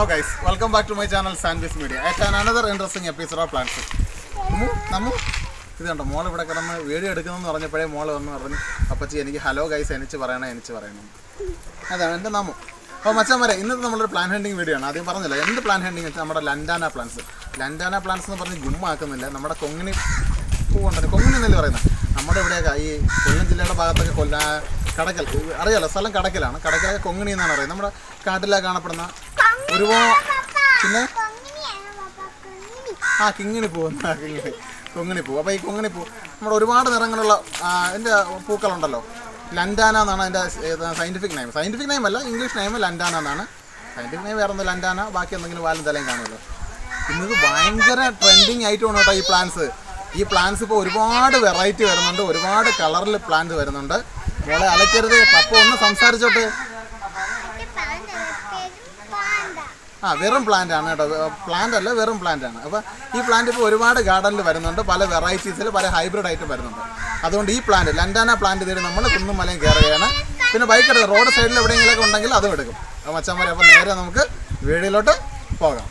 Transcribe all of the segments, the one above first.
Hello guys welcome back to my channel sandwich media and another interesting episode of plants നമ്മു ഇത് കണ്ടോ? മോൾ ഇവിടെ കിടന്ന് വീഡിയോ എടുക്കുന്നെന്ന് പറഞ്ഞപ്പോഴേ മോൾ വന്ന് പറഞ്ഞു അപ്പച്ചി എനിക്ക് ഹലോ ഗൈസ് എനിച്ച് പറയണം എനിച്ച് പറയണം. അതാണ് എന്റെ നമ്മു. അപ്പോൾ മച്ചാൻ ഇന്നത്തെ നമ്മളൊരു പ്ലാൻ ഹെൻഡിങ് വീഡിയോ ആണ്. ആദ്യം പറഞ്ഞില്ല എന്ത് പ്ലാൻ ഹെൻഡിങ് വെച്ചാൽ നമ്മുടെ ലണ്ടാന പ്ലാൻസ് ലണ്ടാന പ്ലാൻസ് എന്ന് പറഞ്ഞ് ഗുമ്മാക്കുന്നില്ല നമ്മുടെ കൊങ്ങിണി പൂവുണ്ടല്ലോ കൊങ്ങിനി എന്നല്ലേ പറയുന്നത്? നമ്മുടെ ഇവിടെയൊക്കെ ഈ കൊല്ലം ജില്ലയുടെ ഭാഗത്തൊക്കെ കൊല്ല കടക്കൽ. അറിയാലോ? സ്ഥലം കടക്കലാണ്. കടക്കലൊക്കെ കൊങ്ങിണി എന്നാണ് പറയുന്നത്. നമ്മുടെ കാട്ടിലൊക്കെ കാണപ്പെടുന്ന ഒരുപാട് പിന്നെ? ആ കിങ്ങിണി പൂ. ആ കിങ്ങിണി കൊങ്ങിണി പൂ. അപ്പോൾ ഈ കൊങ്ങിണി പൂ നമ്മുടെ ഒരുപാട് നിറങ്ങളുള്ള എന്റെ പൂക്കളുണ്ടല്ലോ. ലൻഡാന എന്നാണ് അതിന്റെ സയന്റിഫിക് നെയിം സയന്റിഫിക് നെയിം അല്ല ഇംഗ്ലീഷ് നെയിം ലൻഡാന എന്നാണ്. സയന്റിഫിക് നെയിം വേറെ ലൻഡാന ബാക്കി എന്തെങ്കിലും വാലും തലയും കാണുമല്ലോ. ഇന്നത് ഭയങ്കര ട്രെൻഡിങ് ആയിട്ടാണ് കേട്ടോ ഈ പ്ലാന്റ്സ് ഈ പ്ലാന്റ്സ് ഇപ്പോൾ ഒരുപാട് വെറൈറ്റി വരുന്നുണ്ട് ഒരുപാട് കളറിൽ പ്ലാന്റ് വരുന്നുണ്ട്. മോളെ അലക്കരുത് പപ്പ ഒന്ന് സംസാരിച്ചോട്ടെ. ആ വെറും പ്ലാന്റ് ആണ് കേട്ടോ. പ്ലാന്റ് അല്ല വെറും പ്ലാന്റ് ആണ്. അപ്പോൾ ഈ പ്ലാന്റ് ഇപ്പോൾ ഒരുപാട് ഗാർഡനിൽ വരുന്നുണ്ട്. പല വെറൈറ്റീസിൽ പല ഹൈബ്രിഡ് ആയിട്ട് വരുന്നുണ്ട്. അതുകൊണ്ട് ഈ പ്ലാന്റ് ലണ്ടാന പ്ലാന്റ് തേടി നമ്മൾ കുന്നും മലയും കയറുകയാണ് പിന്നെ ബൈക്ക് എടുത്ത് റോഡ് സൈഡിൽ എവിടെയെങ്കിലുമൊക്കെ ഉണ്ടെങ്കിൽ അതും എടുക്കും. അപ്പോൾ മച്ചന്മാരെ അപ്പോൾ നേരെ നമുക്ക് വീടിലോട്ട് പോകാം.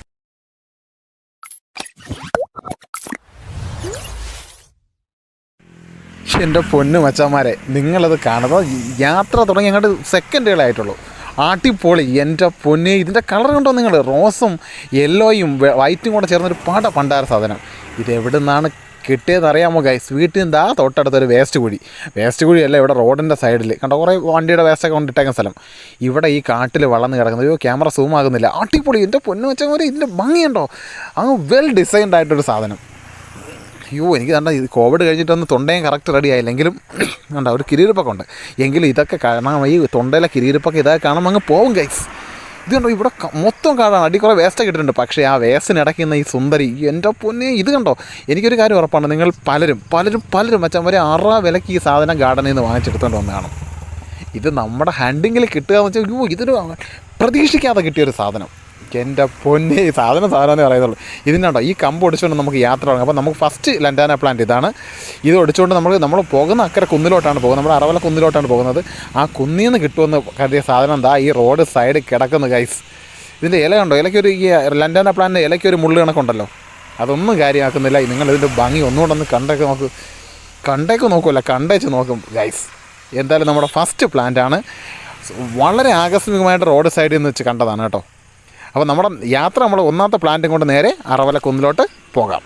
എന്റെ പൊന്നും മച്ചന്മാരെ നിങ്ങളത് കാണുമ്പോൾ യാത്ര തുടങ്ങി അങ്ങോട്ട് സെക്കൻഡുകളായിട്ടുള്ളൂ ആട്ടിപ്പൊളി എന്റെ പൊന്നെ ഇതിന്റെ കളർ കണ്ടോ നിങ്ങൾ? റോസും യെല്ലോയും വൈറ്റും കൂടെ ചേർന്നൊരു പാട പണ്ടാര സാധനം. ഇത് എവിടെ നിന്നാണ് കിട്ടിയതറിയാമോ ഗൈസ് വീട്ടിൽ നിന്ന് ആ തൊട്ടടുത്തൊരു വേസ്റ്റ് കുഴി. വേസ്റ്റ് കുഴിയല്ല ഇവിടെ റോഡിന്റെ സൈഡിൽ കണ്ടോ കുറേ വണ്ടിയുടെ വേസ്റ്റൊക്കെ കൊണ്ടിട്ടേക്കുന്ന സ്ഥലം. ഇവിടെ ഈ കാട്ടിൽ വളർന്ന് കിടക്കുന്നത് അയ്യോ ക്യാമറ സൂം ആകുന്നില്ല. ആട്ടിപ്പൊളി എന്റെ പൊന്നു വെച്ചാൽ ഇതിന്റെ ഭംഗിയുണ്ടോ? അങ്ങ് വെൽ ഡിസൈൻഡ് ആയിട്ടൊരു സാധനം. അയ്യോ എനിക്ക് കണ്ട ഇത് കോവിഡ് കഴിഞ്ഞിട്ടൊന്ന് തൊണ്ടയും കറക്റ്റ് റെഡി ആയില്ലെങ്കിലും കണ്ട ഒരു കിരീരിപ്പൊക്കെ ഉണ്ട് എങ്കിലും ഇതൊക്കെ കാണാൻ ഈ തൊണ്ടയിലെ കിരീരിപ്പൊക്കെ ഇതൊക്കെ കാണുമ്പോൾ അങ്ങ് പോവും ഗൈസ് ഇത് കണ്ടോ ഇവിടെ മൊത്തം കാണാൻ അടി കുറേ വേസ്റ്റൊക്കെ ഇട്ടിട്ടുണ്ട്. പക്ഷേ ആ വേസ്റ്റിനിടയ്ക്കുന്ന ഈ സുന്ദരി എന്റെ പൊന്നെ ഇത് കണ്ടോ? എനിക്കൊരു കാര്യം ഉറപ്പാണ്. നിങ്ങൾ പലരും പലരും പലരും മച്ചാൻ വരെ അറ വിലക്ക് ഈ സാധനം ഗാർഡനിൽ നിന്ന് വാങ്ങിച്ചെടുത്തുകൊണ്ട് വന്നതാണ് ഇത് നമ്മുടെ ഹാൻഡിങ്ങിൽ കിട്ടുക എന്ന് വെച്ചാൽ ഇതൊരു പ്രതീക്ഷിക്കാതെ കിട്ടിയൊരു സാധനം. എന്റെ പൊന്നെ സാധനം സാധനമെന്ന് പറയുന്നുള്ളൂ. ഇതിനാണ്ടോ ഈ കമ്പ് ഒടിച്ചുകൊണ്ട് നമുക്ക് യാത്ര തുടങ്ങും. അപ്പോൾ നമുക്ക് ഫസ്റ്റ് ലണ്ടാന പ്ലാന്റ് ഇതാണ്. ഇത് ഒടിച്ചുകൊണ്ട് നമ്മൾ നമ്മൾ പോകുന്ന അക്കരെ കുന്നിലോട്ടാണ് പോകുന്നത്. നമ്മുടെ അറവല കുന്നിലോട്ടാണ് പോകുന്നത്. ആ കുന്നിൽ നിന്ന് കിട്ടുമെന്ന് കരുതിയ സാധനം എന്താ ഈ റോഡ് സൈഡ് കിടക്കുന്ന ഗൈസ് ഇതിന്റെ ഇലയുണ്ടോ ഇലയ്ക്കൊരു ഈ ലണ്ടാന പ്ലാന്റിന്റെ ഇലയ്ക്കൊരു മുള്ളു കണക്കുണ്ടല്ലോ. അതൊന്നും കാര്യമാക്കുന്നില്ല. നിങ്ങൾ ഭംഗി ഒന്നുകൊണ്ട് ഒന്ന് കണ്ടേക്ക് നോക്ക്. കണ്ടേക്ക് നോക്കുമല്ല കണ്ടേച്ച് നോക്കും ഗൈസ് എന്തായാലും നമ്മുടെ ഫസ്റ്റ് പ്ലാന്റ് ആണ്. വളരെ ആകസ്മികമായിട്ട് റോഡ് സൈഡിൽ നിന്ന് വെച്ച് കണ്ടതാണ് കേട്ടോ. അപ്പോൾ നമ്മുടെ യാത്ര നമ്മൾ ഒന്നാമത്തെ പ്ലാന്റും കൊണ്ട് നേരെ അറവല കുന്നിലോട്ട് പോകാം.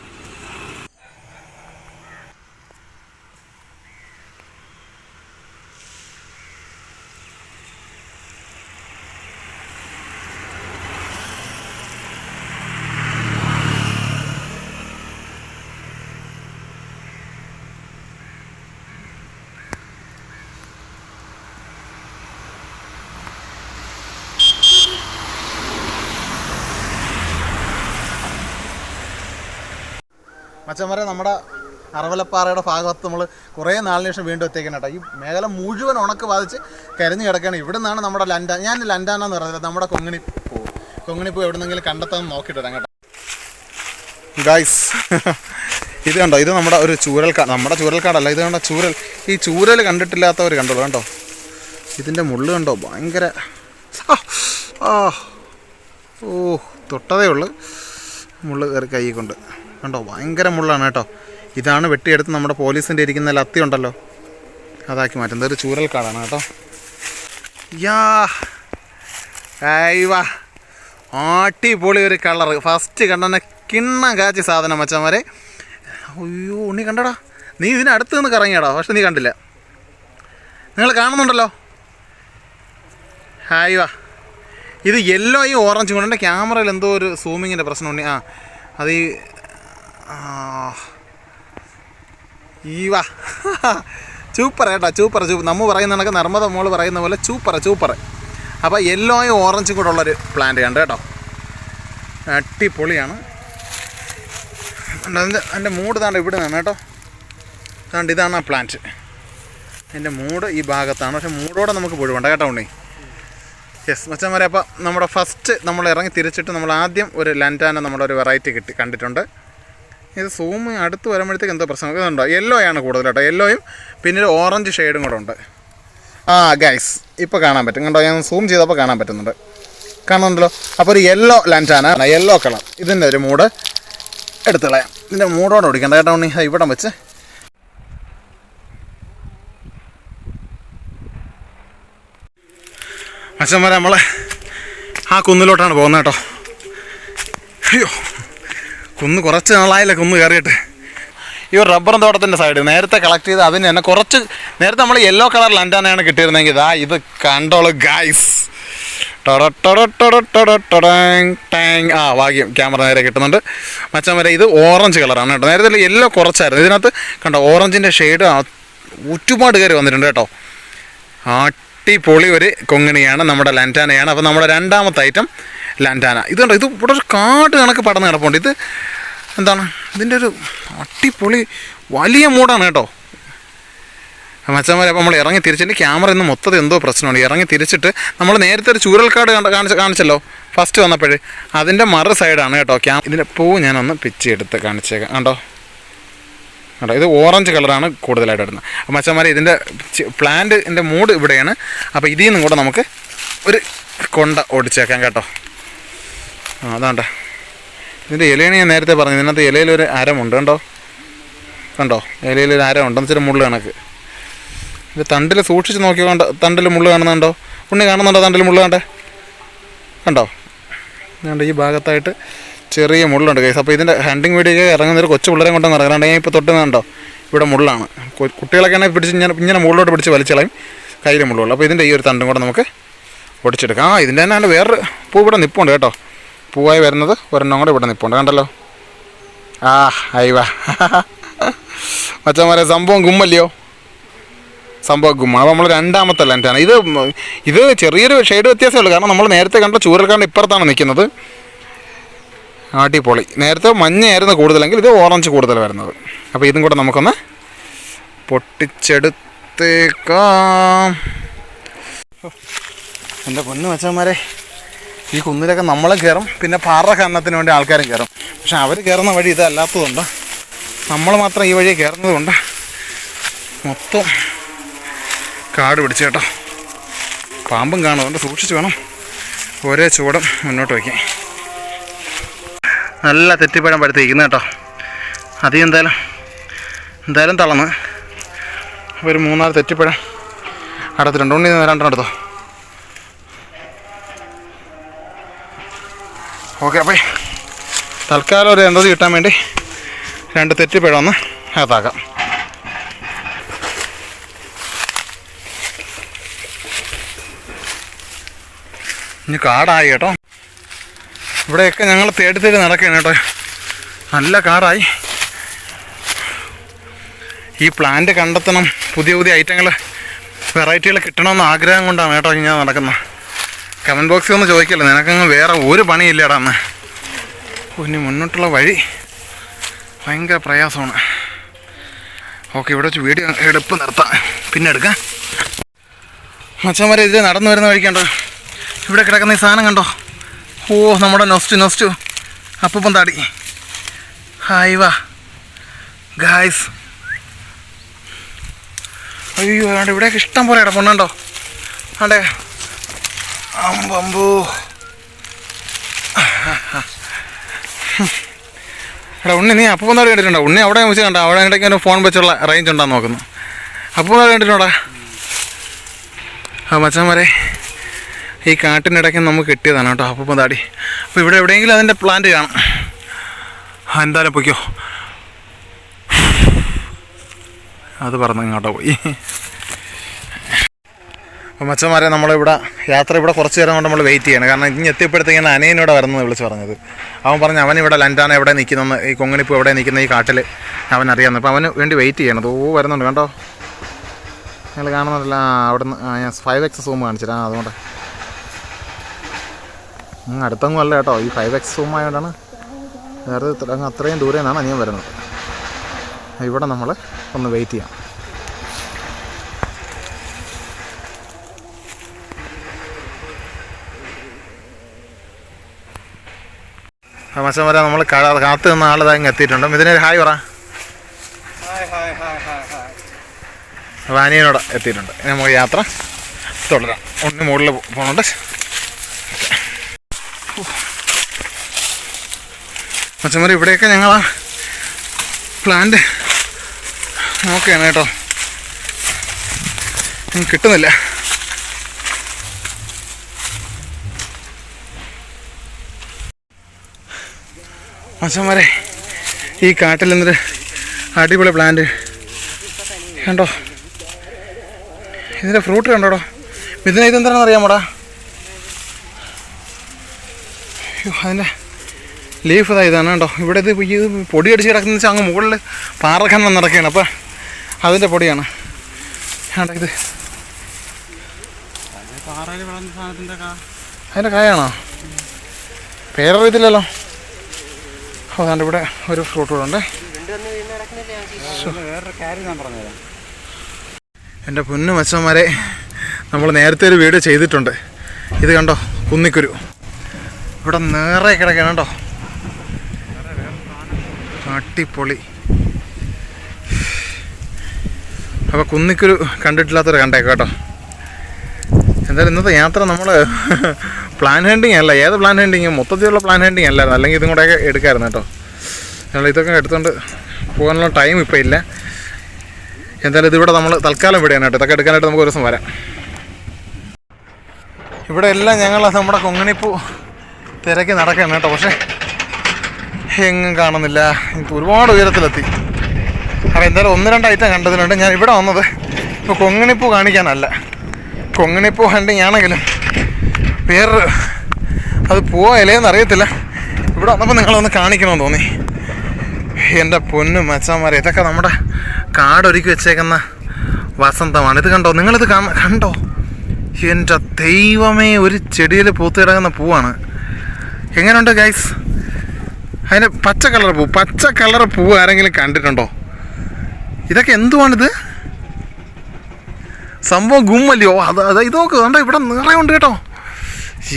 മച്ചന്മാരെ നമ്മുടെ അറവലപ്പാറയുടെ ഭാഗത്ത് നമ്മൾ കുറേ നാളിന് ശേഷം വീണ്ടും എത്തിക്കണം കേട്ടോ. ഈ മേഖല മുഴുവൻ ഉണക്ക് ബാധിച്ച് കരഞ്ഞു കിടക്കുകയാണ്. ഇവിടെ നിന്നാണ് നമ്മുടെ ലൻഡ ഞാൻ ലൻഡാന എന്ന് പറയുന്നത് നമ്മുടെ കൊങ്ങിണി പോവും കൊങ്ങിണി പോയി എവിടെ നിന്നെങ്കിലും കണ്ടെത്താൻ നോക്കിയിട്ട് വരാം കേട്ടോ. ഗൈസ് ഇത് കണ്ടോ? ഇത് നമ്മുടെ ഒരു ചൂരൽക്കാട് നമ്മുടെ ചൂരൽക്കാടല്ല ഇത് കണ്ടോ ചൂരൽ ഈ ചൂരൽ കണ്ടിട്ടില്ലാത്തവർ കണ്ടോ കണ്ടോ ഇതിന്റെ മുള്ള് കണ്ടോ? ഭയങ്കര ഓ തൊട്ടതേ ഉള്ളു. മുള്ളു കയറി കൈ കൊണ്ട്. കണ്ടോ? ഭയങ്കര മുള്ളാണ് കേട്ടോ. ഇതാണ് വെട്ടിയെടുത്ത് നമ്മുടെ പോലീസിന്റെ ഇരിക്കുന്ന ലത്തി ഉണ്ടല്ലോ. അതാക്കി മാറ്റുന്നത് ഒരു ചൂരൽ കാടാണ് കേട്ടോ. യാ! ആട്ടിപ്പൊളി ഒരു കളർ. ഫസ്റ്റ് കണ്ടെന്നെ കിണ്ണം കാച്ചി സാധനം മച്ചന്മാരെ. അയ്യോ ഉണ്ണി കണ്ടടാ. നീ ഇതിനടുത്ത് നിന്ന് കറങ്ങിയടാ പക്ഷെ നീ കണ്ടില്ല. നിങ്ങൾ കാണുന്നുണ്ടല്ലോ? ഹായ് വാ. ഇത് യെല്ലോയും ഓറഞ്ചും കൊണ്ട് ക്യാമറയിൽ എന്തോ ഒരു സൂമിങ്ങിന്റെ പ്രശ്നമുണ്ട് ആ അത് ഈ ആ. ഈ വാ സൂപ്പർ കേട്ടോ ചൂപ്പർ സൂപ്പർ നമ്മൾ പറയുന്ന കണക്ക് നർമ്മദ മോൾ പറയുന്ന പോലെ ചൂപ്പർ ചൂപ്പർ അപ്പോൾ യെല്ലോയും ഓറഞ്ചും കൂടെ ഉള്ളൊരു പ്ലാന്റ് കണ്ട് കേട്ടോ. അടിപൊളിയാണ്. അതിന്റെ മൂട് താണ്ട് ഇവിടെ നിന്നാണ് കേട്ടോ. താണ്ട് ഇതാണ് ആ പ്ലാന്റ് എന്റെ മൂട് ഈ ഭാഗത്താണ്. പക്ഷെ മൂടോടെ നമുക്ക് പോഴുവേണ്ട കേട്ടോ ഉണ്ണി. യെസ് മച്ചന്മാരെ അപ്പോൾ നമ്മുടെ ഫസ്റ്റ് നമ്മൾ ഇറങ്ങി തിരിച്ചിട്ട് നമ്മൾ ആദ്യം ഒരു ലന്റാന നമ്മളൊരു വെറൈറ്റി കിട്ടി കണ്ടിട്ടുണ്ട്. ഇത് സൂം അടുത്ത് വരുമ്പോഴത്തേക്ക് എന്തോ പ്രശ്നം? ഇതുണ്ടോ യെല്ലോ ആണ് കൂടുതൽ കേട്ടോ യെല്ലോയും പിന്നെ ഒരു ഓറഞ്ച് ഷെയ്ഡും കൂടെ ഉണ്ട്. ആ ഗൈസ് ഇപ്പോൾ കാണാൻ പറ്റും. കണ്ടോ? ഞാൻ സൂം ചെയ്തപ്പോൾ കാണാൻ പറ്റുന്നുണ്ട്. കാണുന്നുണ്ടല്ലോ? അപ്പോൾ ഒരു യെല്ലോ ലാൻഡാണ് യെല്ലോ കളർ ഇതിന്റെ ഒരു മൂഡ് എടുത്തു കളയാം. ഇതിന്റെ മൂടോടെ ഓടിക്കണ്ട കേട്ടോ ഉണ്ണി. ഇവിടം വെച്ച്. അച്ഛന്മാരെ നമ്മളെ ആ കുന്നിലോട്ടാണ് പോകുന്നത് കേട്ടോ. അയ്യോ. കുന്ന് കുറച്ച് നാളായില്ല കുന്ന് കയറിയിട്ട്. ഈ ഒരു റബ്ബറും തോട്ടത്തിന്റെ സൈഡ് നേരത്തെ കളക്ട് ചെയ്ത് അതിന് തന്നെ കുറച്ച് നേരത്തെ നമ്മൾ യെല്ലോ കളർ ലണ്ടാനാണ് കിട്ടിയിരുന്നെങ്കിൽ ഇതാ ഇത് കണ്ടോളൂ ഗൈസ് ആ ഭാഗ്യം ക്യാമറ നേരെ കിട്ടുന്നുണ്ട് മച്ചാൻ വരെ ഇത് ഓറഞ്ച് കളറാണ് കേട്ടോ നേരത്തെ യെല്ലോ കുറച്ചായിരുന്നു ഇതിനകത്ത് കണ്ടോ ഓറഞ്ചിന്റെ ഷെയ്ഡ് ഒരുപാട് കയറി വന്നിട്ടുണ്ട് കേട്ടോ അടിപൊളി ഒരു കൊങ്ങിണിയാണ് നമ്മുടെ ലാന്റാനയാണ് അപ്പോൾ നമ്മുടെ രണ്ടാമത്തെ ഐറ്റം ലാന്റാന ഇതുണ്ട്? ഇത് ഇവിടെ ഒരു കാട്ട് കണക്ക് പടന്ന് കിടപ്പുണ്ട്. ഇത് എന്താണ്? ഇതിന്റെ ഒരു അടിപൊളി വലിയ മൂടാണ് കേട്ടോ. മച്ചന്മാരെ അപ്പോൾ നമ്മൾ ഇറങ്ങി തിരിച്ചിട്ട് ക്യാമറ ഇന്ന് മൊത്തത്തിൽ എന്തോ പ്രശ്നമാണ്. ഇറങ്ങി തിരിച്ചിട്ട് നമ്മൾ നേരത്തെ ഒരു ചൂരൽക്കാട് കാണിച്ച കാണിച്ചല്ലോ? ഫസ്റ്റ് വന്നപ്പോഴേ. അതിന്റെ മറു സൈഡാണ് കേട്ടോ. ക്യാ ഇതിന്റെ പൂ ഞാനൊന്ന് പിച്ച് എടുത്ത് കാണിച്ചേക്കാം. കണ്ടോ? കേട്ടോ ഇത് ഓറഞ്ച് കളറാണ് കൂടുതലായിട്ട് ഇടുന്നത്. അപ്പോൾ മച്ചന്മാരെ ഇതിന്റെ പ്ലാന്റ് ഇതിന്റെ മൂഡ് ഇവിടെയാണ്. അപ്പോൾ ഇതിൽ നിന്നും കൂടെ നമുക്ക് ഒരു കൊണ്ട ഓടിച്ചേക്കാം കേട്ടോ. ആ അതാണ്ട ഇതിന്റെ ഇലയാണ് ഞാൻ നേരത്തെ പറഞ്ഞു ഇതിനകത്ത് ഇലയിലൊരു അരമുണ്ട് കണ്ടോ? കണ്ടോ? ഇലയിലൊരു അരമുണ്ട്. എന്ന് വെച്ചാൽ മുള്ള് കണക്ക്. ഇത് തണ്ടിൽ സൂക്ഷിച്ച് നോക്കിയോ കണ്ടോ? തണ്ടിൽ മുള്ളു കാണുന്നുണ്ടോ? ഉണ്ണി കാണുന്നുണ്ടോ തണ്ടിൽ മുള്ളു കണ്ടോ? കണ്ടോ? ഈ ഭാഗത്തായിട്ട് ചെറിയ മുള്ളുണ്ട് കേസ് അപ്പോൾ ഇതിന്റെ ഹാൻഡിങ് വീഡിയോ ഇറങ്ങുന്ന ഒരു കൊച്ചു പിള്ളേരെ കൊണ്ടൊന്നും ഇറങ്ങാണ്ട് ഞാൻ ഇപ്പോൾ തൊട്ടുന്നുണ്ടോ ഇവിടെ മുള്ളാണ്. കുട്ടികളൊക്കെ ആണെങ്കിൽ പിടിച്ച് ഇങ്ങനെ ഇങ്ങനെ മുകളിലോട്ട് പിടിച്ച് വലിച്ചളയും. കയ്യിൽ മുള്ളുള്ളൂ. അപ്പോൾ ഇതിന്റെ ഈ ഒരു തണ്ടും കൂടെ നമുക്ക് ഒടിച്ചെടുക്കാം. ആ ഇതിന്റെ തന്നെ വേറൊരു പൂ ഇവിടെ നിപ്പുണ്ട് കേട്ടോ. പൂവായി വരുന്നത് ഒരെണ്ണം കൂടെ ഇവിടെ നിപ്പുണ്ട്. കണ്ടല്ലോ? ആ അയ്യവാ മച്ചന്മാരെ സംഭവം ഗുമ്മല്ലയോ? സംഭവം ഗുമ്മ. അപ്പോൾ നമ്മൾ രണ്ടാമത്തെ ലെന്റാണ് ഇത് ഇത് ചെറിയൊരു ഷെയ്ഡ് വ്യത്യാസമേ ഉള്ളൂ. കാരണം നമ്മൾ നേരത്തെ കണ്ട ചൂരൽക്കാണ്ട് ഇപ്പുറത്താണ് നിൽക്കുന്നത് അടിപൊളി. നേരത്തെ മഞ്ഞയായിരുന്നു കൂടുതലെങ്കിൽ ഇത് ഓറഞ്ച് കൂടുതൽ വരുന്നത്. അപ്പോൾ ഇതും കൂടെ നമുക്കൊന്ന് പൊട്ടിച്ചെടുത്തേക്കാം. എന്റെ പൊന്നു മച്ചന്മാരെ ഈ കുന്നിലൊക്കെ നമ്മളും കയറും പിന്നെ പാറ കാരണത്തിന് വേണ്ടി ആൾക്കാരും കയറും പക്ഷെ അവർ കയറുന്ന വഴി ഇതല്ലാത്തതുകൊണ്ട് നമ്മൾ മാത്രം ഈ വഴി കയറുന്നതുകൊണ്ട് മൊത്തം കാട് പിടിച്ചു കേട്ടോ. പാമ്പും കാണും അതുകൊണ്ട് സൂക്ഷിച്ച് വേണം. ഒരേ ചൂടും മുന്നോട്ട് വയ്ക്കാൻ. നല്ല തെറ്റിപ്പഴം പഴുത്തിരിക്കുന്നു കേട്ടോ. അധികം എന്തായാലും എന്തായാലും തളന്ന്. ഒരു മൂന്നാൽ തെറ്റിപ്പഴം അടുത്തിട്ടുണ്ട് ഉണ്ണി രണ്ടെണ്ണം എടുത്തോ. ഓക്കെ അപ്പോൾ തൽക്കാലം ഒരു എന്തത് കിട്ടാൻ വേണ്ടി രണ്ട് തെറ്റിപ്പഴം ഒന്ന് അകത്താക്കാം. ഇനി കാടായി കേട്ടോ. ഇവിടെയൊക്കെ ഞങ്ങൾ തേടി തേടി നടക്കുകയാണ് കേട്ടോ. നല്ല കാറായി. ഈ പ്ലാന്റ് കണ്ടെത്തണം. പുതിയ പുതിയ ഐറ്റങ്ങൾ വെറൈറ്റികൾ കിട്ടണമെന്ന് ആഗ്രഹം കൊണ്ടാണ് കേട്ടോ ഞാൻ നടക്കുന്നത്. കമന്റ് ബോക്സിൽ ഒന്ന് ചോദിക്കല്ലോ നിനക്കങ്ങ് വേറെ ഒരു പണിയില്ലടാ അന്ന്. ഇനി മുന്നോട്ടുള്ള വഴി ഭയങ്കര പ്രയാസമാണ്. ഓക്കെ ഇവിടെ വെച്ച് വീഡിയോ എടുപ്പ് നിർത്താം. പിന്നെ എടുക്കാം. മച്ചന്മാരെ ഇതിൽ നടന്നു വരുന്ന വഴിക്കുണ്ടോ ഇവിടെ കിടക്കുന്ന ഈ സാധനം കണ്ടോ? ഓ നമ്മുടെ നൊസ്റ്റു നൊസ്റ്റു അപ്പം താടി. ഹായ് വാ. ഗായ്സ്. അയ്യോ വേണ്ട ഇവിടെയൊക്കെ ഇഷ്ടം പോലെ കിടപ്പുണ്ടോ ആണ്ടേ. അമ്പമ്പൂ എടാ ഉണ്ണി നീ അപ്പം താടി കണ്ടിട്ടുണ്ടോ? ഉണ്ണി അവിടെ വെച്ച് കണ്ടോ അവിടെ ഇടയ്ക്ക് ഫോൺ വെച്ചുള്ള റേഞ്ച് ഉണ്ടാന്ന് നോക്കുന്നു. അപ്പം താടി കണ്ടിട്ടുണ്ടോടാ? ആ മച്ചാന്മാരെ. ഈ കാട്ടിനിടയ്ക്ക് നമുക്ക് കിട്ടിയതാണ് കേട്ടോ. അപ്പം താടി അപ്പോൾ ഇവിടെ എവിടെയെങ്കിലും അതിന്റെ പ്ലാന്റ് കാണാം. എന്തായാലും പൊയ്ക്കോ. അത് പറഞ്ഞു ഇങ്ങോട്ടോ പോയി. അപ്പോൾ മച്ചന്മാരെ നമ്മളിവിടെ യാത്ര ഇവിടെ കുറച്ച് നേരം കൊണ്ട് നമ്മൾ വെയിറ്റ് ചെയ്യണം. കാരണം ഇനി എത്തിയപ്പോഴത്തേക്കാണ് അനയനോട് വരുന്നത് വിളിച്ച് പറഞ്ഞത്. അവൻ പറഞ്ഞു അവൻ ഇവിടെ ലൻഡാണ് എവിടെ നിൽക്കുന്നു ഈ കൊങ്ങണിപ്പ് എവിടെ നിൽക്കുന്ന ഈ കാട്ടിൽ അവൻ അറിയാമെന്ന് അപ്പോൾ അവന് വേണ്ടി വെയിറ്റ് ചെയ്യണത് ഓ വരുന്നുണ്ട് കണ്ടോ? നിങ്ങൾ കാണുന്നില്ല ആ ഞാൻ ഫൈവ് എക്സ് സൂം കാണിച്ചിട്ടാണ് അതുകൊണ്ട്. അടുത്തൊന്നും അല്ല കേട്ടോ. ഈ ഫൈവ് എക്സ് സൂം ആയതുകൊണ്ടാണ് വേറെ അങ്ങ് അത്രയും ദൂരെ നിന്നാണ് അനിയൻ വരുന്നത്. ഇവിടെ നമ്മൾ ഒന്ന് വെയിറ്റ് ചെയ്യാം. മച്ചം വരെ. നമ്മൾ കാത്തു നിന്ന ആൾ ഇങ്ങ് എത്തിയിട്ടുണ്ട്. ഇതിന് ഹായ് പറ. വാനിയനോട് എത്തിയിട്ടുണ്ട്. നമുക്ക് യാത്ര തുടരാം. ഒന്ന് മുകളിൽ പോകുന്നുണ്ട് മച്ചന്മാർ ഇവിടെയൊക്കെ ഞങ്ങൾ ആ പ്ലാന്റ് നോക്കുകയാണ് കേട്ടോ. കിട്ടുന്നില്ല. മച്ചന്മാരെ ഈ കാട്ടിൽ നിന്നൊരു അടിപൊളി പ്ലാന്റ് കണ്ടോ? ഇതിന്റെ ഫ്രൂട്ട് കണ്ടോടോ? ഇതിനെ ഇതെന്താണെന്ന് അറിയാമോടാ അയ്യോ അതിന്റെ ലീഫ് ഇതാ ഇതാണ് കേട്ടോ. ഇവിടെ ഇത് ഈ പൊടി അടിച്ച് കിടക്കുന്ന വെച്ചാൽ അങ്ങ് മുകളിൽ പാറക്കണം നടക്കുകയാണ്. അപ്പം അതിന്റെ പൊടിയാണ്. ഇത്? അതിന്റെ കായാണോ? പേരറിയത്തില്ലല്ലോ. ഓ അതുകൊണ്ട് ഇവിടെ ഒരു ഫ്രൂട്ട് കൂടെ ഉണ്ട്. എന്റെ പൊന്നു മച്ചന്മാരെ നമ്മൾ നേരത്തെ ഒരു വീഡിയോ ചെയ്തിട്ടുണ്ട്. ഇത് കണ്ടോ? കുന്നിക്കുരു. ഇവിടെ നേറെ കിടക്കണം കേട്ടോ. അട്ടിപ്പൊളി അപ്പോൾ കുന്നിക്കൊരു കണ്ടിട്ടില്ലാത്തൊരു കണ്ടേക്ക് കേട്ടോ. എന്തായാലും ഇന്നത്തെ യാത്ര നമ്മൾ പ്ലാൻ ഹണ്ടിങ് അല്ല. ഏത് പ്ലാൻ ഹണ്ടിങ് മൊത്തത്തിലുള്ള പ്ലാൻ ഹണ്ടിങ് അല്ലായിരുന്നു. അല്ലെങ്കിൽ ഇതും കൂടെയൊക്കെ എടുക്കാമായിരുന്നു കേട്ടോ. ഞങ്ങൾ ഇതൊക്കെ എടുത്തുകൊണ്ട് പോകാനുള്ള ടൈം ഇപ്പോൾ ഇല്ല. എന്തായാലും ഇതിവിടെ നമ്മൾ തൽക്കാലം ഇവിടെയാണ് കേട്ടോ. ഇതൊക്കെ എടുക്കാനായിട്ട് നമുക്ക് ഒരു ദിവസം വരാം. ഇവിടെ എല്ലാം ഞങ്ങൾ നമ്മുടെ കൊങ്ങണിപ്പൂ തിരക്കി നടക്കണം കേട്ടോ. പക്ഷേ എങ്ങും കാണുന്നില്ല. ഇത് ഒരുപാട് ഉയരത്തിലെത്തി. അപ്പോൾ എന്തായാലും ഒന്ന് രണ്ട് ഐറ്റം കണ്ടതിലുണ്ട്. ഞാൻ ഇവിടെ വന്നത് ഇപ്പോൾ കൊങ്ങിണിപ്പൂ കാണിക്കാനല്ല. കൊങ്ങിണിപ്പൂ ഹണ്ടിങ് ആണെങ്കിലും വേറൊരു അത് പോവാ ഇലയെന്ന് അറിയത്തില്ല. ഇവിടെ വന്നപ്പോൾ നിങ്ങളൊന്ന് കാണിക്കണമെന്ന് തോന്നി. എന്റെ പൊന്നും മച്ചാന്മാരെ ഇതൊക്കെ നമ്മുടെ കാടൊരുക്കി വെച്ചേക്കുന്ന വസന്തമാണ്. ഇത് കണ്ടോ? നിങ്ങളിത് കാണ- കണ്ടോ? എന്റെ ദൈവമേ ഒരു ചെടിയിൽ പൂത്ത് കിടക്കുന്ന പൂവാണ്. എങ്ങനെയുണ്ട് ഗൈസ് അതിന് പച്ച കളർ പൂ പച്ച കളർ പൂ ആരെങ്കിലും കണ്ടിട്ടുണ്ടോ? ഇതൊക്കെ എന്തുവാണിത്? സംഭവം ഗുമ്മല്ലയോ? അത് അത് ഇത് നോക്ക് കണ്ടോ ഇവിടെ നിറയുണ്ട് കേട്ടോ.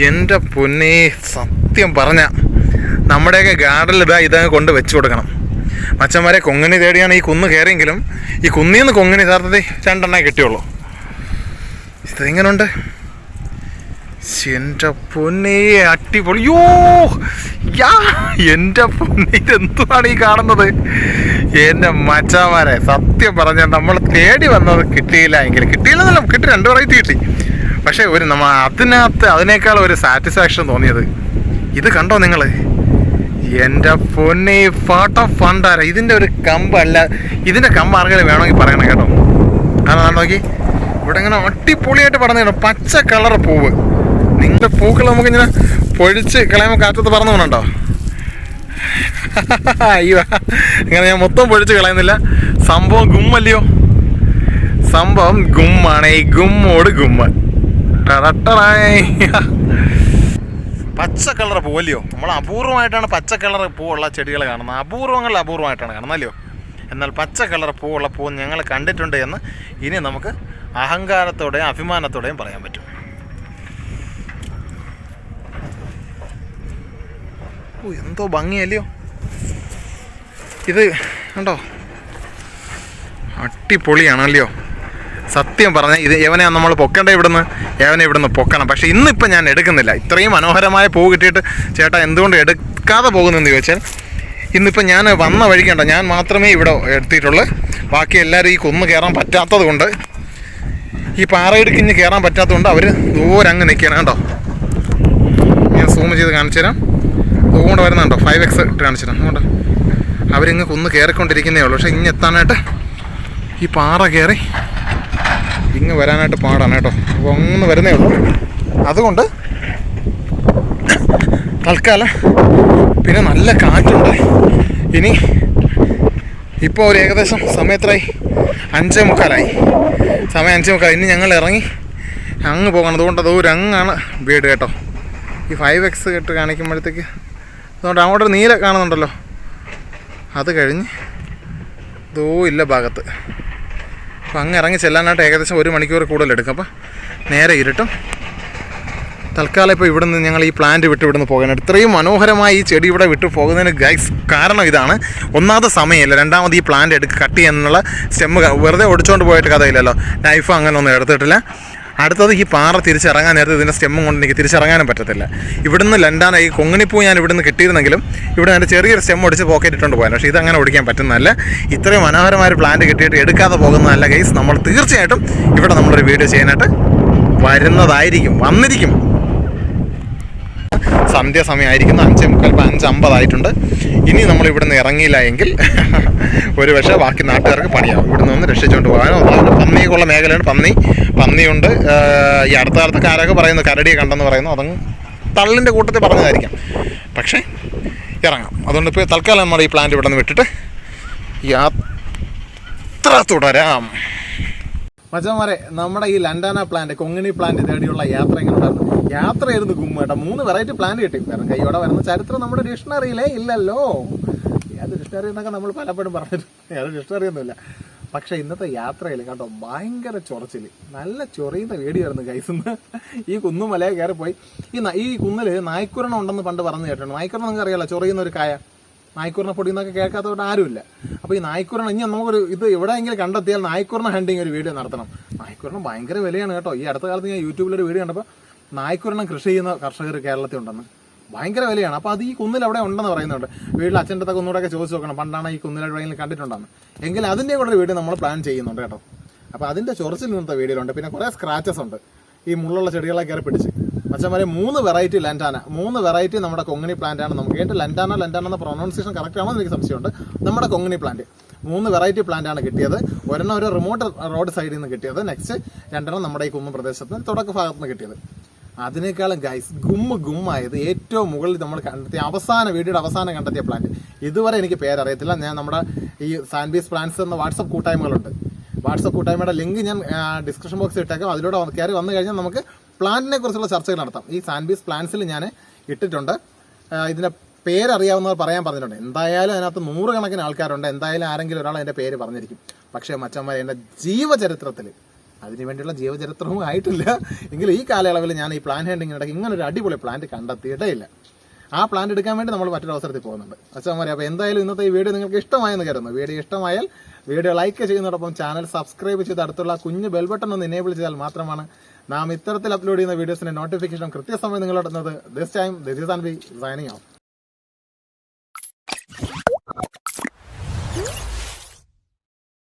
എന്റെ പൊന്നെ സത്യം പറഞ്ഞ നമ്മുടെയൊക്കെ ഗാർഡനിൽ ഇതാ ഇതങ്ങ് കൊണ്ട് വെച്ച് കൊടുക്കണം. മച്ചന്മാരെ കൊങ്ങിണി തേടിയാണ് ഈ കുന്ന് കയറിയെങ്കിലും ഈ കുന്നിൽ നിന്ന് കൊങ്ങിണി യഥാർത്ഥത്തിൽ രണ്ടെണ്ണേ കിട്ടിയുള്ളൂ. ഇതെങ്ങനുണ്ട്? എന്റെ പൊന്നേ അടിപൊളി. യോ എന്റെ പൊന്നെ ഇതെന്തുവാണ് ഈ കാണുന്നത്? എന്റെ മച്ചാമാരെ സത്യം പറഞ്ഞാൽ നമ്മൾ തേടി വന്നത് കിട്ടിയില്ല എങ്കിൽ കിട്ടിയില്ലെന്നല്ല കിട്ടി രണ്ട് വെറൈറ്റി കിട്ടി. പക്ഷേ ഒരു നമ്മ അതിനകത്ത് അതിനേക്കാൾ ഒരു സാറ്റിസ്ഫാക്ഷൻ തോന്നിയത്. ഇത് കണ്ടോ നിങ്ങൾ എന്റെ പൊന്നെ ഫാട്ട ഫണ്ടാര ഇതിന്റെ ഒരു കമ്പല്ല ഇതിന്റെ കമ്പ് ആർക്കെങ്കിലും വേണമെങ്കിൽ പറയണം കേട്ടോ. അതാണ് നോക്കി. ഇവിടെ ഇങ്ങനെ അടിപൊളിയായിട്ട് പറഞ്ഞു കേട്ടോ പച്ച കളർ പൂവ്. നിങ്ങളുടെ പൂക്കൾ നമുക്കിങ്ങനെ പൊഴിച്ച് കളയുമ്പോൾ കാറ്റത്ത് പറന്നു പോകണുണ്ടോ അയ്യോ അങ്ങനെ ഞാൻ മൊത്തം പൊഴിച്ച് കളയുന്നില്ല. സംഭവം ഗുമ്മല്ലയോ? സംഭവം ഗുമ്മാണ്. ഈ ഗുമ്മോട് ഗുമ്മ. പച്ച കളർ പൂവല്ലയോ? നമ്മൾ അപൂർവമായിട്ടാണ് പച്ച കളർ പൂവുള്ള ചെടികൾ കാണുന്നത്. അപൂർവങ്ങൾ അപൂർവമായിട്ടാണ് കാണുന്നത് അല്ലയോ? എന്നാൽ പച്ച കളർ പൂവുള്ള പൂ ഞങ്ങൾ കണ്ടിട്ടുണ്ട് എന്ന് ഇനി നമുക്ക് അഹങ്കാരത്തോടെയും അഭിമാനത്തോടെയും പറയാൻ പറ്റും. എന്തോ ഭംഗിയല്ലയോ? ഇത് കണ്ടോ? അടിപൊളിയാണല്ലയോ? സത്യം പറഞ്ഞാൽ ഇത് എവനെ നമ്മൾ പൊക്കണ്ട ഇവിടുന്ന്? എവനെ ഇവിടുന്ന് പൊക്കണം. പക്ഷേ ഇന്നിപ്പം ഞാൻ എടുക്കുന്നില്ല. ഇത്രയും മനോഹരമായ പൂ കിട്ടിയിട്ട് ചേട്ടാ എന്തുകൊണ്ട് എടുക്കാതെ പോകുന്നതെന്ന് ചോദിച്ചാൽ ഇന്നിപ്പം ഞാൻ വന്ന വഴിക്കണ്ട ഞാൻ മാത്രമേ ഇവിടെ എടുത്തിട്ടുള്ളൂ. ബാക്കി എല്ലാവരും ഈ കൊന്നു കയറാൻ പറ്റാത്തത് കൊണ്ട് ഈ പാറയിടുക്കിഞ്ഞ് കയറാൻ പറ്റാത്തതുകൊണ്ട് അവർ ദൂരെ അങ്ങ് നിൽക്കണം കേട്ടോ ഞാൻ സൂം ചെയ്ത് കാണിച്ചു തരാം അതുകൊണ്ട് വരുന്നുണ്ടോ? ഫൈവ് എക്സ് കാണിച്ചിട്ട് അതുകൊണ്ട് അവരിങ്ങ് കുന്ന് കയറിക്കൊണ്ടിരിക്കുന്നേ ഉള്ളൂ. പക്ഷേ ഇങ്ങ് എത്താനായിട്ട് ഈ പാറ കയറി ഇങ്ങ് വരാനായിട്ട് പാടാണ് കേട്ടോ. അപ്പോൾ ഒന്ന് വരുന്നേ ഉള്ളൂ. അതുകൊണ്ട് തൽക്കാലം പിന്നെ നല്ല കാറ്റുണ്ട്. ഇനി ഇപ്പോൾ ഒരു ഏകദേശം സമയത്രായി. അഞ്ചേ മുക്കാലായി. സമയം അഞ്ചേ മുക്കാൽ ഇനി ഞങ്ങൾ ഇറങ്ങി അങ്ങ് പോകണം. അതുകൊണ്ട് അത് ഒരു അങ്ങാണ് വീട് കേട്ടോ. ഈ ഫൈവ് എക്സ് കേട്ട് കാണിക്കുമ്പോഴത്തേക്ക് അതുകൊണ്ട് അങ്ങോട്ട് നീല കാണുന്നുണ്ടല്ലോ. അത് കഴിഞ്ഞ് ദോ ഇല്ല ഭാഗത്ത്. അപ്പം അങ്ങ് ഇറങ്ങി ചെല്ലാനായിട്ട് ഏകദേശം ഒരു മണിക്കൂർ കൂടുതൽ എടുക്കും. അപ്പോൾ നേരെ ഇരുട്ടും. തൽക്കാലം ഇപ്പോൾ ഇവിടുന്ന് ഞങ്ങൾ ഈ പ്ലാന്റ് വിട്ട് ഇവിടുന്ന് പോകാനായിട്ട് ഇത്രയും മനോഹരമായി ഈ ചെടി ഇവിടെ വിട്ട് പോകുന്നതിന് ഗൈസ് കാരണം ഇതാണ്. ഒന്നാമത്തെ സമയമില്ല. രണ്ടാമത് ഈ പ്ലാന്റ് എടുക്ക് കട്ട് ചെയ്യാനുള്ള സ്റ്റെമ്മ് വെറുതെ ഒടിച്ചുകൊണ്ട് പോയിട്ട് കഥയില്ലല്ലോ. നൈഫ് അങ്ങനെ ഒന്നും എടുത്തിട്ടില്ല. അടുത്തത് ഈ പാറ തിരിച്ചിറങ്ങാൻ നേരത്തെ ഇതിന്റെ സ്റ്റെമ്മും കൊണ്ട് എനിക്ക് തിരിച്ചിറങ്ങാനും പറ്റത്തില്ല. ഇവിടുന്ന് ലണ്ടാന ഈ കൊങ്ങിണിപ്പൂ ഞാൻ ഇവിടുന്ന് കിട്ടിയിരുന്നെങ്കിലും ഇവിടെ എന്റെ ചെറിയൊരു സ്റ്റെം ഒടിച്ച് പോക്കറ്റ് ഇട്ടുകൊണ്ട് പോയാൽ പക്ഷേ ഇതങ്ങനെ ഒടിക്കാൻ പറ്റുന്നതല്ല. ഇത്രയും മനോഹരമായ ഒരു പ്ലാന്റ് കിട്ടിയിട്ട് എടുക്കാതെ പോകുന്നതല്ല കേസ് നമ്മൾ തീർച്ചയായിട്ടും ഇവിടെ നമ്മളൊരു വീഡിയോ ചെയ്യാനായിട്ട് വരുന്നതായിരിക്കും വന്നിരിക്കും. സന്ധ്യാസമയമായിരിക്കുന്നു അഞ്ചേ മുക്കാൽ അഞ്ച് അമ്പതായിട്ടുണ്ട് ഇനി നമ്മൾ ഇവിടുന്ന് ഇറങ്ങിയില്ല എങ്കിൽ ഒരു പക്ഷേ ബാക്കി നാട്ടുകാർക്ക് പണിയാവും. ഇവിടുന്ന് ഒന്ന് രക്ഷിച്ചുകൊണ്ട് പോകാനോ അതാണ് പന്നിയൊക്കെയുള്ള മേഖലയാണ് പന്നി. പന്നിയുണ്ട്. ഈ അടുത്ത കാലത്തൊക്കെ ആരൊക്കെ പറയുന്നു? കരടിയെ കണ്ടെന്ന് പറയുന്നു. അതങ്ങ് തള്ളിന്റെ കൂട്ടത്തിൽ പറഞ്ഞതായിരിക്കാം. പക്ഷേ ഇറങ്ങാം. അതുകൊണ്ട് ഇപ്പോൾ തൽക്കാലം നമ്മൾ ഈ പ്ലാന്റ് ഇവിടെ നിന്ന് വിട്ടിട്ട് യാത്ര തുടരാം. മച്ചന്മാരെ നമ്മുടെ ഈ ലണ്ടാന പ്ലാന്റ് കൊങ്ങിണി പ്ലാന്റ് തേടിയുള്ള യാത്ര എങ്ങനെ ഉണ്ടായിരുന്നു. യാത്രയായിരുന്നു ഗുമ്മ കേട്ടോ. മൂന്ന് വെറൈറ്റി പ്ലാന്റ് കിട്ടി. കാരണം കൈയോടെ വരുന്ന ചരിത്രം നമ്മുടെ ഡിക്ഷണറിയിലേ ഇല്ലല്ലോ. ഏത് ഡിക്ഷണറി എന്നൊക്കെ നമ്മൾ പലപ്പോഴും പറഞ്ഞിട്ടുണ്ട്. ഏത് ഡിക്ഷണറി ഒന്നുമില്ല. പക്ഷേ ഇന്നത്തെ യാത്രയിൽ കേട്ടോ ഭയങ്കര ചൊറച്ചിൽ നല്ല ചൊറിയുന്ന വേടിയായിരുന്നു കൈസുന്ന് ഈ കുന്നുമലയെ കയറിപ്പോയി. ഈ ഈ കുന്നിൽ നായ്ക്കുരണം ഉണ്ടെന്ന് പണ്ട് പറഞ്ഞു കേട്ടിട്ടുണ്ട്. നായ്ക്കുരണം നിങ്ങൾക്ക് അറിയാലോ ചൊറിയുന്ന ഒരു കായ. നായ്ക്കുറിനെ പൊടിയെന്നൊക്കെ കേൾക്കാത്തതുകൊണ്ട് ആരുമില്ല. അപ്പോൾ ഈ നായ്ക്കുറിനെ ഇനി നമുക്കൊരു ഇത് എവിടെയെങ്കിലും കണ്ടെത്തിയാൽ നായ്ക്കുറിനെ ഹണ്ടിങ് ഒരു വീഡിയോ നടത്തണം. നായ്ക്കൂറിന് ഭയങ്കര വിലയാണ് കേട്ടോ. ഈ അടുത്ത കാലത്ത് ഞാൻ യൂട്യൂബിലൊരു വീഡിയോ കണ്ടപ്പോൾ നായ്ക്കുറിനെ കൃഷി ചെയ്യുന്ന കർഷകർ കേരളത്തിൽ ഉണ്ടെന്ന്. ഭയങ്കര വിലയാണ്. അപ്പോൾ അത് ഈ കുന്നിൽ അവിടെ ഉണ്ടെന്ന് പറയുന്നുണ്ട്. വീട്ടിൽ അച്ഛന്റെ അടുത്തൊക്കെ ഒന്നുകൂടെയൊക്കെ ചോദിച്ചു നോക്കണം. പണ്ടാണ് ഈ കുന്നിൽ എവിടെയെങ്കിലും കണ്ടിട്ടുണ്ടെന്ന്. എങ്കിൽ അതിന്റെ കൂടെ ഒരു വീഡിയോ നമ്മൾ പ്ലാൻ ചെയ്യുന്നുണ്ട് കേട്ടോ. അപ്പോൾ അതിന്റെ ചൊറച്ചിൽ നിന്നത്തെ വീഡിയോയിലുണ്ട് പിന്നെ കുറേ സ്ക്രാച്ചസ് ഉണ്ട്. ഈ മുള്ളുള്ള ചെടികളെ കയറി പിടിച്ച്. മച്ചന്മാരെ മൂന്ന് വെറൈറ്റി ലന്റാന മൂന്ന് വെറൈറ്റി നമ്മുടെ കൊങ്ങിണി പ്ലാന്റ് ആണ് നമുക്ക്. കേട്ട് ലന്റാന ലന്റാന എന്ന പ്രൊനൗൺസിയേഷൻ കറക്റ്റ് ആണോ എനിക്ക് സംശയമുണ്ട്. നമ്മുടെ കൊങ്ങിണി പ്ലാന്റ് മൂന്ന് വെറൈറ്റി പ്ലാന്റ് ആണ് കിട്ടിയത്. ഒരെണ്ണം ഒരു റിമോട്ട് റോഡ് സൈഡിൽ നിന്ന് കിട്ടിയത്. നെക്സ്റ്റ് രണ്ടെണ്ണം നമ്മുടെ ഈ കുമ്മ പ്രദേശത്ത് തുടക്ക ഭാഗത്ത് നിന്ന് കിട്ടിയത്. അതിനേക്കാളും ഗൈസ് ഗുമ്മ് ഗുമ്മായത് ഏറ്റവും മുകളിൽ നമ്മൾ കണ്ടെത്തിയ അവസാന വീഡിയോയുടെ അവസാനം കണ്ടെത്തിയ പ്ലാന്റ് ഇതുവരെ എനിക്ക് പേരറിയത്തില്ല ഞാൻ നമ്മുടെ ഈ സാൻബീസ് പ്ലാന്റ്സ് എന്ന വാട്സപ്പ് കൂട്ടായ്മകളുണ്ട്. വാട്സപ്പ് കൂട്ടായ്മയുടെ ലിങ്ക് ഞാൻ ഡിസ്ക്രിപ്ഷൻ ബോക്സിൽ ഇട്ടേക്കാം. അതിലൂടെ കയറി വന്നു കഴിഞ്ഞാൽ നമുക്ക് പ്ലാന്റിനെ കുറിച്ചുള്ള ചർച്ചകൾ നടത്താം. ഈ സാൻബീസ് പ്ലാന്റ്സിൽ ഞാൻ ഇട്ടിട്ടുണ്ട്. ഇതിന്റെ പേരറിയാവുന്നവർ പറയാൻ പറഞ്ഞിട്ടുണ്ട്. എന്തായാലും അതിനകത്ത് നൂറുകണക്കിന് ആൾക്കാരുണ്ട്. എന്തായാലും ആരെങ്കിലും ഒരാൾ അതിന്റെ പേര് പറഞ്ഞിരിക്കും. പക്ഷേ മച്ചന്മാരെ എന്റെ ജീവചരിത്രത്തിൽ അതിനു വേണ്ടിയുള്ള ജീവചരിത്രവും ആയിട്ടില്ല. എങ്കിലും ഈ കാലയളവിൽ ഞാൻ ഈ പ്ലാൻ ഹാൻഡിങ്ങിനിടയ്ക്ക് ഇങ്ങനെ ഒരു അടിപൊളി പ്ലാന്റ് കണ്ടെത്തിയിട്ടേ ഇല്ല ആ പ്ലാന്റ് എടുക്കാൻ വേണ്ടി നമ്മൾ മറ്റൊരു അവസരത്തിൽ പോകുന്നുണ്ട്. അച്ഛന്മാരെ അപ്പോൾ എന്തായാലും ഇന്നത്തെ ഈ വീഡിയോ നിങ്ങൾക്ക് ഇഷ്ടമായെന്ന് കരുതുന്നു. വീഡിയോ ഇഷ്ടമായാൽ വീഡിയോ ലൈക്ക് ചെയ്യുന്നതോടൊപ്പം ചാനൽ സബ്സ്ക്രൈബ് ചെയ്ത് അടുത്തുള്ള കുഞ്ഞ് ബെൽബട്ടൺ ഒന്ന് എനേബിൾ ചെയ്താൽ മാത്രമാണ് നാം ഇത്തരത്തിൽ അപ്ലോഡ് ചെയ്യുന്ന വീഡിയോസിന്റെ നോട്ടിഫിക്കേഷൻ കൃത്യസമയം നിങ്ങൾ നിങ്ങളെത്തുന്നത് this time this is and be signing off